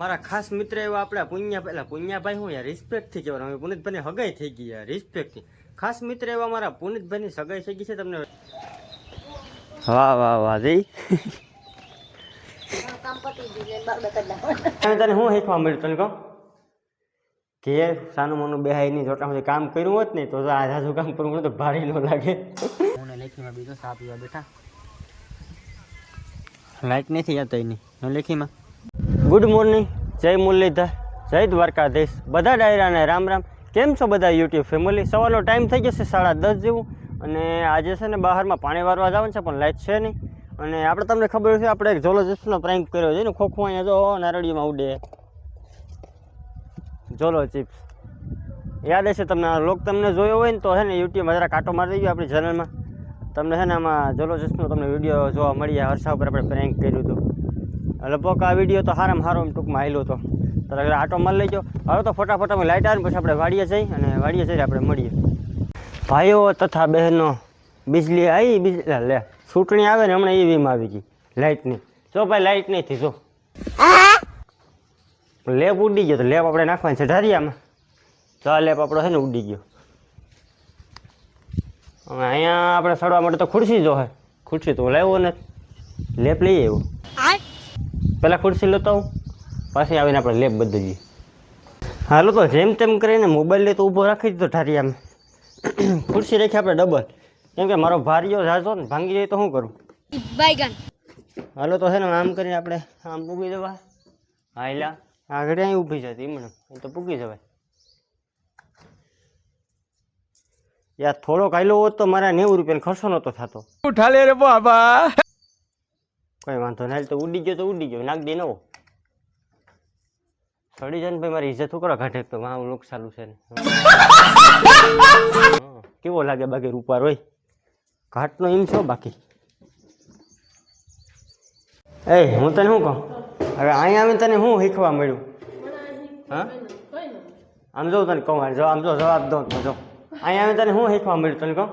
મારા ખાસ મિત્ર એવા આપણા પુણ્યા પહેલા પુણ્યાભાઈ હું યાર રિસ્પેક્ટથી કહેવાનું હવે પુનિતભાઈની હગાઈ થઈ ગઈ યાર રિસ્પેક્ટથી ખાસ મિત્ર એવા મારા પુનિતભાઈની સગાઈ થઈ ગઈ છે તમને. વાહ વાહ વાહ જઈ કામ પતી ગયું એટલે બાર કરી નાખો તને હું શીખવા મળ્યું તને કહું? ઘેર સાનું મોનું બેહાઈ નહીં જોટા સુધી કામ કર્યું હોત ને, તો આ જાજુ કામ કરવું પડે તો ભારે ન લાગે. હું લેખીમાં બીજો સા પીવા બેઠા. લાઈટ નથી જતો એની હું લેખીમાં ગુડ મોર્નિંગ જય મુરલીધર. જય દ્વારકાધીશ. બધા ડાયરાને રામ રામ. કેમ છો બધા યુટ્યુબ ફેમિલી સવારનો ટાઈમ થઈ જશે સાડા દસ જેવું. અને આજે છે ને બહારમાં પાણી વારવા જવાનું છે, પણ લાઈટ છે નહીં. અને આપણે તમને ખબર છે, આપણે એક જોલોજીસ્ટનો પ્રેન્ક કર્યો છે ને. ખોખું અહીંયા જો નારળીમાં ઉડે. જોલો ચિપ્સ યાદ હશે તમને લોક તમને જોયો હોય ને, તો છે ને યુટ્યુબમાં જરા કાંટો મારી દેજો આપણી ચેનલમાં તમને છે ને આમાં જોલોજીસ્ટનો તમને વીડિયો જોવા મળી જાય હર્ષા ઉપર આપણે પ્રેન્ક કર્યું હતું. લગભગ આ વીડિયો તો હારામ હારો એમ ટૂંકમાં આવેલો હતો તો આટો મારી લેજો. હવે તો ફટાફટ અમે લાઇટ આવે પછી આપણે વાડીએ જઈ અને વાડીએ જઈને આપણે મળીએ. ભાઈઓ તથા બહેનો, બિજલી આવી બિજલી લે ચૂંટણી આવે ને હમણાં એ આવી ગઈ લાઇટની જો ભાઈ લાઇટ નહીં થઈ, જો. લેપ ઉડી ગયો તો લેપ આપણે નાખવાની છે ઢારિયામાં. તો આ લેપ આપણો છે ને ઉડી ગયો. હવે અહીંયા આપણે સડવા માટે તો ખુરશી જો હે. ખુરશી તો લાવ્યો ને લેપ લઈ આવ્યો. પહેલાં ખુરશી લેતો આવું પાછી આવીને આપણે લેપ બદલીએ હાલો તો જેમ તેમ કરીને મોબાઈલ લે તો ઊભો રાખી દીધો આમ. ખુરશી રાખી આપણે ડબલ કેમ કે મારો ભારીઓ જાજો ને ભાંગી જાય તો શું કરું? હાલો તો છે ને આમ કરીને આપણે આમ પૂગી જવા. હાયલા આગળ અહીં ઊભી જતી એમણે એ તો પૂગી જવાય. યાર થોડોક આયલો હોત તો મારા નેવું રૂપિયાનો ખર્ચો નહોતો થતો. ઉઠાલે રે બાબા. કોઈ વાંધો નહીં તો ઉડી ગયો તો ઉડી ગયો, નાખ દે નવો. સડી જાય ને ભાઈ, મારી ઇજ્જત કરો ઘાટે તો મારું લોક સારું છે ને. કેવો લાગે બાકી રૂપાર હોય? ઘાટનો એમ છો બાકી? એ, હું તને શું કહું? હવે અહીંયા આવીને તને શું શીખવા મળ્યું? હા? આમ જો તને કહું જો, આમ જો, જવાબ દઉં તો જો. અહીંયા આવીને તને શું શીખવા મળ્યું, તને કહું?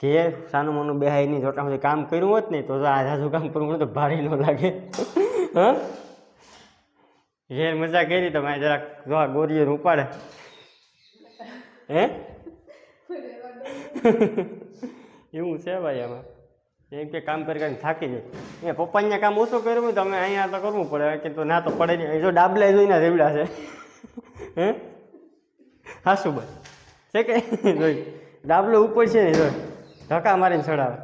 ઘેર સાનું મોનું બેહાઈ નહીં જોટા સુધી કામ કર્યું હોત ને, તો આ જાજુ કામ કરવું તો ભારે ન લાગે. હા? ઘેર મજા કરી તમે જરાક જો આ ગોરીએ ઉપાડે હે? એવું છે ભાઈ આમાં. એમ કે કામ કરી કરીને થાકી જાય. એ પપ્પાને કામ ઓછું કર્યું તમે અમે અહીંયા તો કરવું પડે. કે તો ના તો પડે નહીં. જો ડાબલા જોઈને રેવડા છે. હે? હા શું ભાઈ છે કે જોઈ ડાબલો ઉપર છે ને જોઈ ધક્કા મારીને ચડાવે.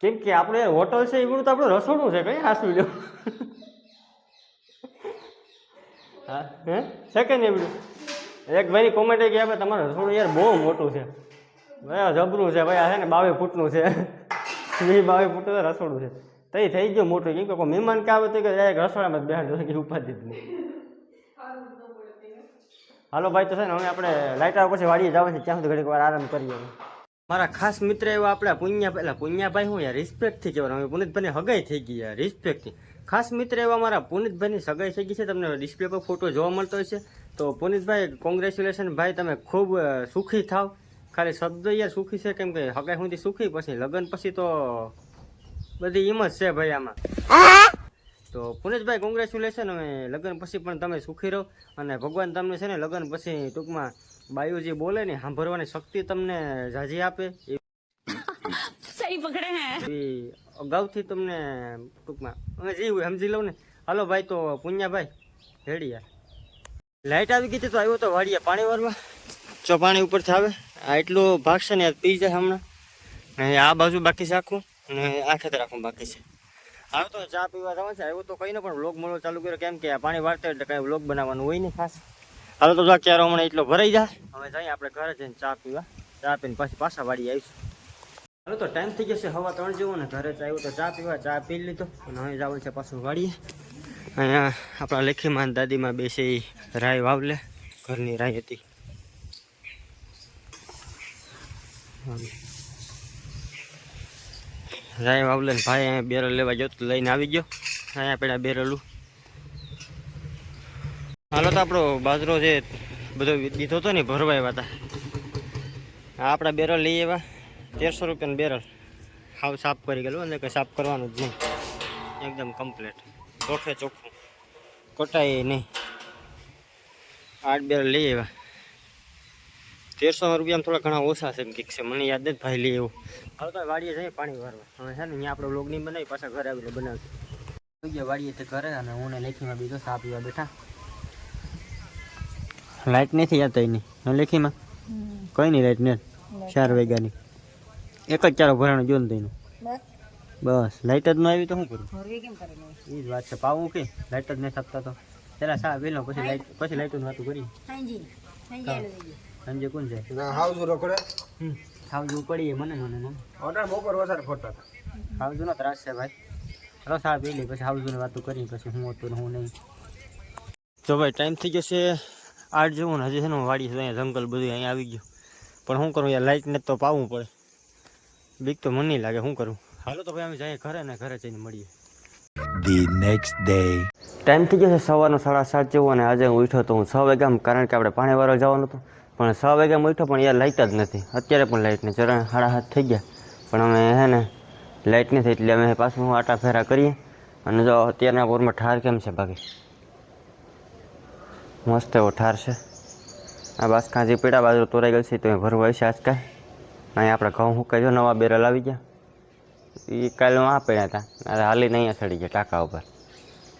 કેમ કે આપણે હોટલ છે એવડું તો આપણું રસોડું છે, કઈ હાસવી લો હા, હે? છે કે નહીં એક ભાઈની કોમેન્ટ કે ભાઈ, તમારું રસોડું યાર બહુ મોટું છે. ભાઈ જબરું છે, ભાઈ, આ છે ને બાવીસ ફૂટનું છે. વીસ બાવીસ ફૂટનું રસોડું છે. તો એ થઈ ગયું મોટું. કેમ કે કોઈ મહેમાન કે આવે તો કે રસોડામાં જ બેહાડો કે ઉપાધિ જ નહીં. હાલો ભાઈ તો છે ને હવે આપણે લાઇટર પછી વાડીએ જવાનું છે ત્યાં સુધી ઘડીક વાર આરામ કરીએ મારા ખાસ મિત્ર એવા આપણા પુણ્યા પહેલા પુણ્યાભાઈ હું યાર રિસ્પેક્ટથી કહેવાનું હવે પુનિતભાઈની હગાઈ થઈ ગઈ યાર રિસ્પેક્ટથી ખાસ મિત્ર એવા મારા પુનિતભાઈની સગાઈ થઈ ગઈ છે તમને ડિસ્પ્લે પર ફોટો જોવા મળતો હોય છે તો પુનિતભાઈ કોંગ્રેચ્યુલેશન ભાઈ તમે ખૂબ સુખી થાવ. ખાલી શબ્દ યાર સુખી છે કેમ કે હગાઈ સુધી સુખી પછી લગ્ન પછી તો બધી હિંમત છે ભાઈ આમાં. તો પુનેશભાઈ કોંગ્રેચ્યુલેશન અને લગ્ન પછી પણ તમે સુખી રહો. અને ભગવાન તમને છે ને લગ્ન પછી ટૂંકમાં બાયુ જે બોલે ને સાંભળવાની શક્તિ તમને જાજી આપે. એ સહી પકડે હે. અગાઉથી તમને ટૂંકમાં અમે જે સમજી લઉં ને. હાલો ભાઈ તો પુણ્યાભાઈ રેડી યાર. લાઇટ આવી ગઈ તો આવ્યો તો વાડીએ પાણી વારવા જો પાણી ઉપરથી આવે. આ એટલો ભાગ છે ને પી જાય હમણાં. અને આ બાજુ બાકી છે આખું. અને આ ખેતર આખું બાકી છે. હવે તો ચા પીવા જવાનું છે. એવું તો કઈ પણ વ્લોગ મળો ચાલુ કર્યો. કેમ કે પાણી વાળતા એટલે કાંઈ વ્લોગ બનાવવાનું હોય નહીં ખાસ. હાલો તો ક્યારે હમણાં એટલો ભરાઈ જાય. હવે જઈએ આપણે ઘરે જઈને ચા પીવા. ચા પીને પછી પાછા વાળી આવીશું. હાલો તો ટાઈમ થઈ જશે હવા ત્રણ જેવો ને ઘરે આવ્યું તો ચા પીવા, ચા પી લીધો. અને હવે જવું છે પાછું વાળીએ અહીંયા આપણા લેખીમાં દાદીમાં બેસે રાય વાવલે. ઘરની રાય હતી. રાય વાવલે ભાઈ અહીંયા બેરલ લેવા ગયો તો લઈને આવી ગયો. અહીંયા પેલા બેરલું હાલો તો આપણો બાજરો જે બધો દીધો હતો ને ભરવા આવ્યા હતા. આપણા બેરલ લઈ આવ્યા. તેરસો રૂપિયાનું બેરલ. હાવ સાફ કરી ગયેલું અને કંઈ સાફ કરવાનું જ નહીં. એકદમ કમ્પ્લીટ ચોખે ચોખ્ખું. કોટાય નહીં. આઠ બેરલ લઈ આવ્યા. તેરસો રૂપિયામાં થોડા ઘણા ઓછા છે એમ કંઈક છે. મને યાદ જ ભાઈ લે એવું. હવે તો વાડીએ જઈએ પાણી ભરવા. હવે છે ને અહીંયા આપણે બ્લોગ નહીં બનાવી પાછા ઘરે આવીને બનાવશું. ગયા વાડીએ તે ઘરે અને હું ને લેખીમાં બીજો સા પીવા બેઠા. લાઇટ નથી જતા એની લેખીમાં? કઈ નહીં લાઇટ ને? ચાર વાગ્યાની. એક જ ચારો ભરાણો જો ને તેનું બસ. લાઇટ જ ન આવી તો શું કરું? એ જ વાત છે. પાવું કે? લાઇટ જ નહીં આપતા તો. પેલા સા વેલો પછી લાઇટ પછી લાઇટનું વાતું કરી સંજય કોણ છે હાઉસ રોકડે. હમ. ખાવજું પડીએ મને મને મને ઓર્ડર બપોર વધારે ફોટા હાવજુનો ત્રાસ છે ભાઈ. ચલો સા પી લે પછી ને વાતો કરી પછી હું હતું હું નહીં. જો ભાઈ ટાઈમ થઈ ગયો છે આઠ જેવું ને હજી છે ને હું વાડી છે અહીંયા જંગલ બધું અહીંયા આવી ગયું. પણ શું કરું યાર લાઇટ ને તો પાવું પડે. બીક તો મને નહીં લાગે શું કરું? હાલો તો ભાઈ અમે જઈએ ઘરે ને ઘરે જઈને મળીએ. ધી નેક્સ્ટ ડે ટાઈમ થઈ ગયો છે સવારનો સાડા સાત જેવો અને આજે હું ઉઠ્યો તો હું છ વાગ્યા કારણ કે આપણે પાણી વાળવા જવાનું હતું. પણ છ વાગ્યામાં ઉઠ્યો, પણ યાર લાઇટ જ નથી. અત્યારે પણ લાઇટ નહીં જરા સાડા હાથ થઈ ગયા. પણ અમે હે ને લાઇટ નથી એટલે અમે પાછું આટા ફેરા કરીએ. અને જો અત્યારના પોરમાં ઠાર કેમ છે બાકી? મસ્ત એવો ઠાર છે. આ બાસ જે પીડા બાજુ તોરાઈ ગયેલ છે તો એ ભરવા છે આજકાલ અહીં આપણે ઘઉં હુકાઈ જો નવા બેરા લાવી ગયા. એ કાલે આ પડ્યા હતા હાલીને અહીંયા ચડી ગયા ટાંકા ઉપર.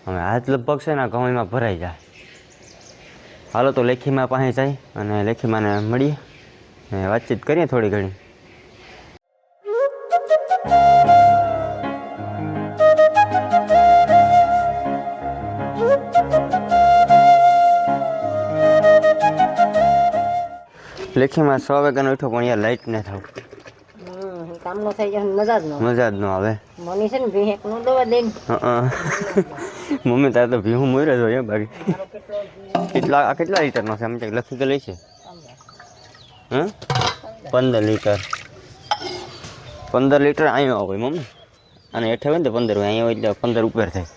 હવે આજ લગભગ છે ને ઘઉં એમાં ભરાઈ જાય. હાલો તો લેખીમાં પાસે જાય અને લેખીમાને મળીએ અને વાતચીત કરીએ થોડી ઘણી. લેખીમાં સો વાગ્યાનો ઉઠો પણ યાર લાઈટ ન થાવ. કામ નો થઈ જાય મજા જ ન મજા જ ન આવે. મની છે ને ભેંક નો દવા હં. મમ્મી, તારે તો ભીહું મોર્યો છો એ બાકી. કેટલા, આ કેટલા લીટરનો છે? એમ કંઈક લખી તો લઈ છે હં? પંદર લીટર. પંદર લીટર અહીંયા હોય મમ્મી. અને હેઠે હોય ને તો પંદર હોય. અહીંયા હોય એટલે પંદર ઉપર થાય.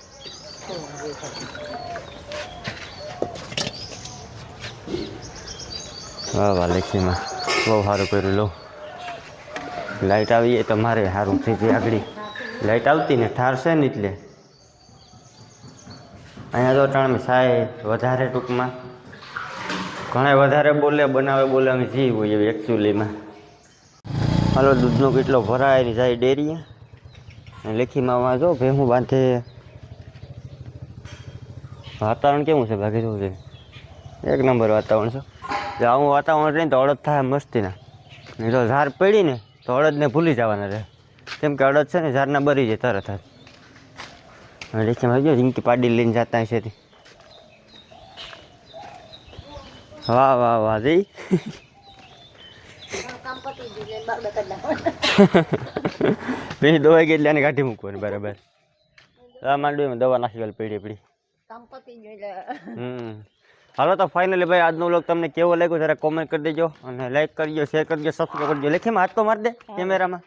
વાહ વાહ લખીમાં બહુ સારું કર્યું, લો. લાઇટ આવી તો મારે સારું થઈ જાય આગળ. લાઇટ આવતી ને ઠાર છે ને એટલે. અહીંયા તો ત્રણ સાહેબ વધારે ટૂંકમાં. ઘણા વધારે બોલે, બનાવે બોલે, અમે જી હોય એવી એકચ્યુઅલીમાં હાલો, દૂધનો કેટલો ભરાય ને જાય ડેરીએ લેખીમાં વાંચો ભેહું બાંધે. વાતાવરણ કેવું છે બાકી શું છે એક નંબર વાતાવરણ છે. જો આવું વાતાવરણ રહીને તો અડદ થાય મસ્તીના. ને તો ઝાડ પડી ને તો અડદને ભૂલી જવાના રહે. કેમ કે અડદ છે ને ઝાડના બરી જાય તરત જ. હવે લેખીમાં જો જીંકી પાડી લઈને જતા હશે તે વાહ વાહ વાહ જઈ કામ પતી ગયું એટલે બાર કરી નાખવાનું. પછી દવાઈ ગઈ એટલે આને કાઢી મૂકવાની બરાબર આ માંડવીમાં દવા નાખી ગયેલી પીડી પીડી કામ પતી ગયું એટલે હમ હાલો તો ફાઇનલી ભાઈ આજનો વ્લોગ તમને કેવો લાગ્યો જરા કોમેન્ટ કરી દેજો અને લાઈક કરજો શેર કરજો સબસ્ક્રાઈબ કરજો લેખીમાં હાથ તો મારી દે કેમેરામાં